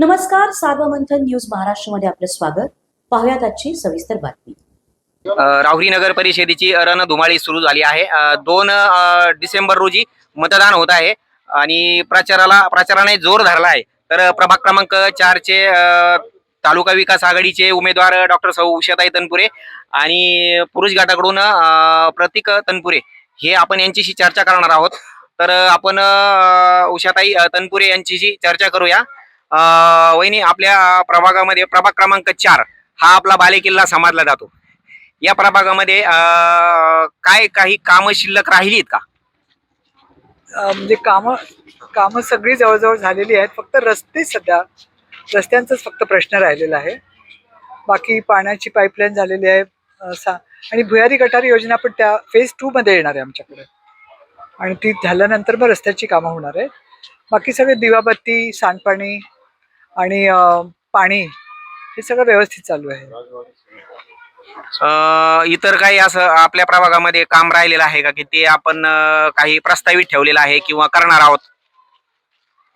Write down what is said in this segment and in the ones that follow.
नमस्कार सार्वमंथन न्यूज महाराष्ट्रमध्ये आपलं स्वागत. पाहुयात आजची सविस्तर बातमी. राहुरी नगर परिषदेची रणधुमाळी सुरू झाली आहे. दोन डिसेंबर रोजी मतदान होत आहे आणि प्रचाराला प्रचाराने जोर धरला आहे. तर प्रभाग क्रमांक चारचे तालुका विकास आघाडीचे उमेदवार डॉक्टर सौ उषाताई तनपुरे आणि पुरुष गटाकडून प्रतीक तनपुरे हे आपण यांच्याशी चर्चा करणार आहोत. तर आपण उषाताई तनपुरे यांच्याशी चर्चा करूया. वहिनी आपल्या प्रभागामध्ये प्रभाग क्रमांक चार हा आपला बालेकिल्ला समजला जातो. या प्रभागामध्ये काय काही कामं शिल्लक राहिलीत का? म्हणजे कामं कामं सगळी जवळजवळ झालेली आहेत. फक्त रस्ते सध्या रस्त्यांचाच फक्त प्रश्न राहिलेला आहे. बाकी पाण्याची पाईपलाईन झालेली आहे. सा आणि भुयारी गटारी योजना पण त्या फेज टूमध्ये येणार आहे आमच्याकडे. आणि ती झाल्यानंतर मग रस्त्याची कामं होणार आहेत. बाकी सगळे दिवाबत्ती सांडपाणी आणि पाणी हे सगळं व्यवस्थित चालू आहे. इतर काही असं आपल्या प्रभागामध्ये काम राहिलेलं आहे का? की ते आपण काही प्रस्तावित ठेवलेलं आहे किंवा करणार आहोत?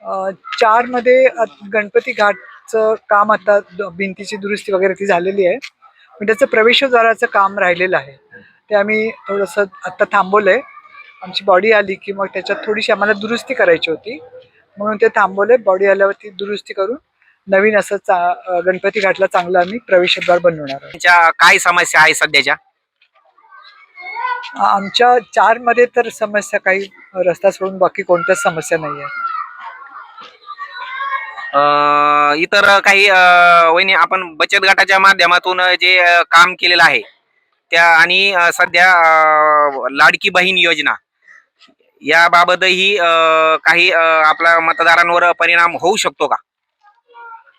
अ, चारमध्ये अ- गणपती घाटचं काम आता भिंतीची दुरुस्ती वगैरे ती झालेली आहे. पण त्याचं प्रवेशद्वाराचं काम राहिलेलं आहे. ते आम्ही थोडंसं आत्ता थांबवलंय. आमची बॉडी आली की मग त्याच्यात थोडीशी आम्हाला दुरुस्ती करायची होती. म्हणून ते थांबवलंय. बॉडी आल्यावरती दुरुस्ती करून नवीन असं चा गणपती घाटला चांगलं आम्ही प्रवेशद्वार बनवणार आहोत. काय समस्या आहे सध्याच्या? आमच्या चारमध्ये तर समस्या काही रस्ता सोडून बाकी कोणत्याच समस्या नाही आहे. अं, इतर काही अं, वहिनी आपण बचत गटाच्या माध्यमातून जे अं, काम केलेलं आहे त्या आणि अं, सध्या अं, लाडकी बहीण योजना याबाबतही अं, काही अं, आपल्या मतदारांवर परिणाम होऊ शकतो का?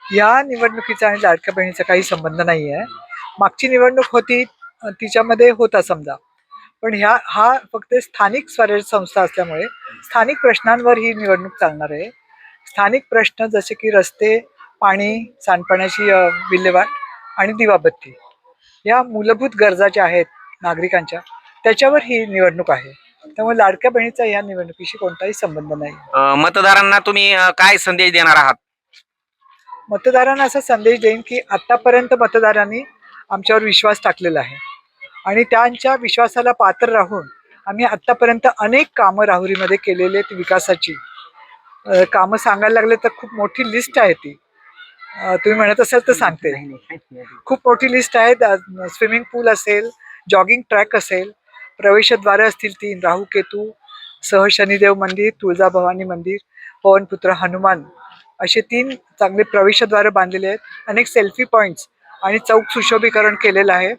या निवडणुकीचा आणि लाडक्या बहिणीचा काही संबंध नाही आहे. मागची निवडणूक होती तिच्यामध्ये होता समजा. पण ह्या हा फक्त स्थानिक स्वराज्य संस्था असल्यामुळे स्थानिक प्रश्नांवर ही निवडणूक चालणार आहे. स्थानिक प्रश्न जसे की रस्ते पाणी सांडपाण्याची विल्हेवाट आणि दिवाबत्ती या मूलभूत गरजा ज्या आहेत नागरिकांच्या त्याच्यावर ही निवडणूक आहे. त्यामुळे लाडक्या बहिणीचा या निवडणुकीशी कोणताही संबंध नाही. मतदारांना तुम्ही काय संदेश देणार आहात? मतदारांना असा संदेश देईन की आत्तापर्यंत मतदारांनी आमच्यावर विश्वास टाकलेला आहे. आणि त्यांच्या विश्वासाला पात्र राहून आम्ही आत्तापर्यंत अनेक कामं राहुरीमध्ये केलेली आहेत विकासाची. कामं सांगायला लागले तर खूप मोठी लिस्ट आहे ती. तुम्ही म्हणत असाल तर सांगते. खूप मोठी लिस्ट आहे. स्विमिंग पूल असेल जॉगिंग ट्रॅक असेल प्रवेशद्वारं असतील तीन राहू केतू सह शनिदेव मंदिर तुळजाभवानी मंदिर पवनपुत्र हनुमान असे तीन चांगले प्रवेशद्वार बांधलेले आहेत. अनेक सेल्फी पॉईंट्स आणि चौक सुशोभीकरण केलेलं आहे.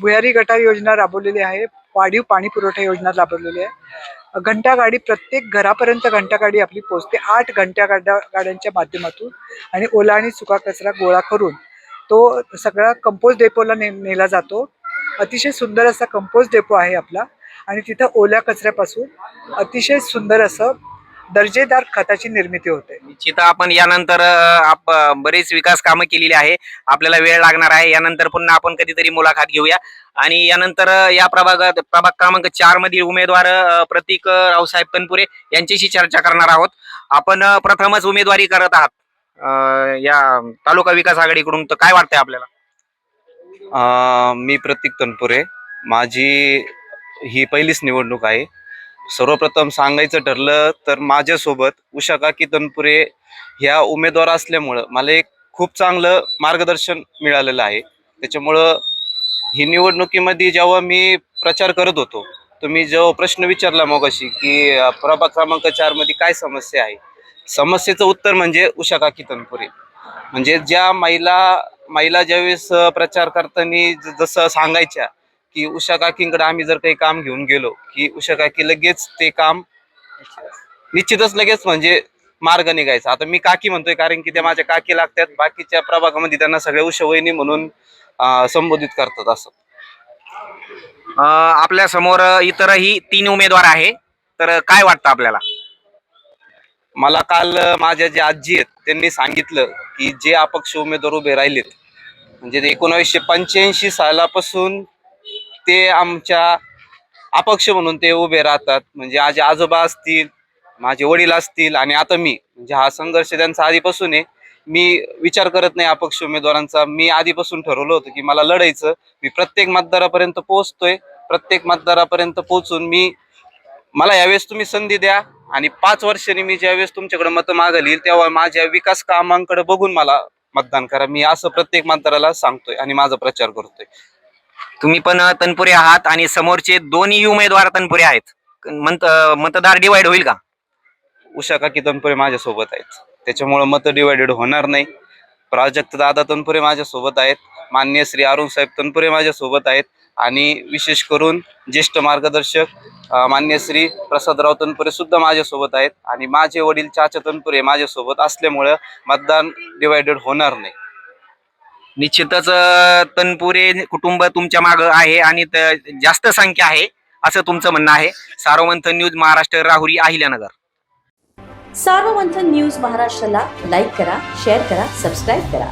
भुयारी गटार योजना राबवलेली आहे. वाढीव पाणी पुरवठा योजना राबवलेली आहे. घंटागाडी प्रत्येक घरापर्यंत घंटा गाडी आपली पोचते आठ घंटा गाड्या गाड्यांच्या माध्यमातून आणि ओला आणि सुका कचरा गोळा करून तो सगळा कंपोज डेपोला ने नेला जातो. अतिशय सुंदर असा कंपोज डेपो आहे आपला. आणि तिथं ओल्या कचऱ्यापासून अतिशय सुंदर असं दर्जेदार खताची निर्मिती होते. निश्चित आपण यानंतर आप बरेच विकास कामं केलेली आहे. आपल्याला वेळ लागणार आहे. यानंतर पुन्हा आपण कधीतरी मुलाखत घेऊया. आणि यानंतर या प्रभागात प्रभाग क्रमांक चार मधील उमेदवार प्रतीक रावसाहेब तनपुरे यांच्याशी चर्चा करणार आहोत. आपण प्रथमच उमेदवारी करत आहात. या तालुका विकास आघाडीकडून तर काय वाटतंय आपल्याला? मी प्रतीक तनपुरे माझी ही पहिलीच निवडणूक आहे. सर्वप्रथम सांगायचं ठरलं तर माझ्यासोबत उषा काकी तनपुरे ह्या उमेदवार असल्यामुळं मला एक खूप चांगलं मार्गदर्शन मिळालेलं आहे. त्याच्यामुळं ही निवडणुकीमध्ये जेव्हा मी प्रचार करत होतो तुम्ही जेव्हा प्रश्न विचारला मगाशी की प्रभाग क्रमांक चारमध्ये काय समस्या आहे? समस्येचं उत्तर म्हणजे उषा काकी तनपुरे. म्हणजे ज्या महिला महिला ज्यावेळेस प्रचार करताना ज- जसं सांगायच्या की उषा काकींकडे आम्ही जर काही काम घेऊन गेलो की उषा काकी लगेच ते काम निश्चितच लगेच म्हणजे मार्ग निघायचा. आता मी काकी म्हणतोय कारण की त्या माझ्या काकी लागतात बाकीच्या प्रभागामध्ये त्यांना सगळ्या उषा वहिनी म्हणून संबोधित करतात असं. आपल्यासमोर इतरही तीन उमेदवार आहे. तर काय वाटतं आपल्याला? मला काल माझ्या जे आजी आहेत त्यांनी सांगितलं की जे अपक्ष उमेदवार उभे राहिलेत म्हणजे एकोणावीसशे पंच्याऐंशी सालापासून ते आमच्या अपक्ष म्हणून ते उभे राहतात. म्हणजे माझे आजोबा असतील माझे वडील असतील आणि आता मी. म्हणजे हा संघर्ष त्यांचा आधीपासून आहे. मी विचार करत नाही अपक्ष उमेदवारांचा. मी आधीपासून ठरवलं होतं की मला लढायचं. मी प्रत्येक मतदारापर्यंत पोहोचतोय. प्रत्येक मतदारापर्यंत पोहोचून मी मला यावेळेस तुम्ही संधी द्या. आणि पाच वर्षांनी मी ज्यावेळेस तुमच्याकडे मतं मागेल येईल तेव्हा माझ्या विकास कामांकडे बघून मला मतदान करा. मी असं प्रत्येक मतदाराला सांगतोय आणि माझा प्रचार करतोय. तुम्ही पण तनपुरे आहात आणि समोरचे दोन्ही उमेदवार तनपुरे आहेत. मत मतदार डिवाइड होईल का? उषा काकी तनपुरे माझ्यासोबत आहेत. त्याच्यामुळं मत डिवायडेड होणार नाही. प्राजक्त दादा तनपुरे माझ्यासोबत आहेत. मान्य श्री अरुण साहेब तनपुरे माझ्यासोबत आहेत. आणि विशेष करून ज्येष्ठ मार्गदर्शक मान्य श्री प्रसादराव तनपुरे सुद्धा माझ्यासोबत आहेत. आणि माझे वडील चाचा तनपुरे माझ्यासोबत असल्यामुळं मतदान डिवायडेड होणार नाही. निश्चितच तनपुरे कुटुंब तुमच्या माग आहे आणि जास्त संख्या आहे असं तुमचं म्हणणं आहे. सार्वमंथन न्यूज महाराष्ट्र राहुरी अहिल्यानगर. सार्वमंथन न्यूज महाराष्ट्राला लाईक करा शेअर करा सबस्क्राईब करा.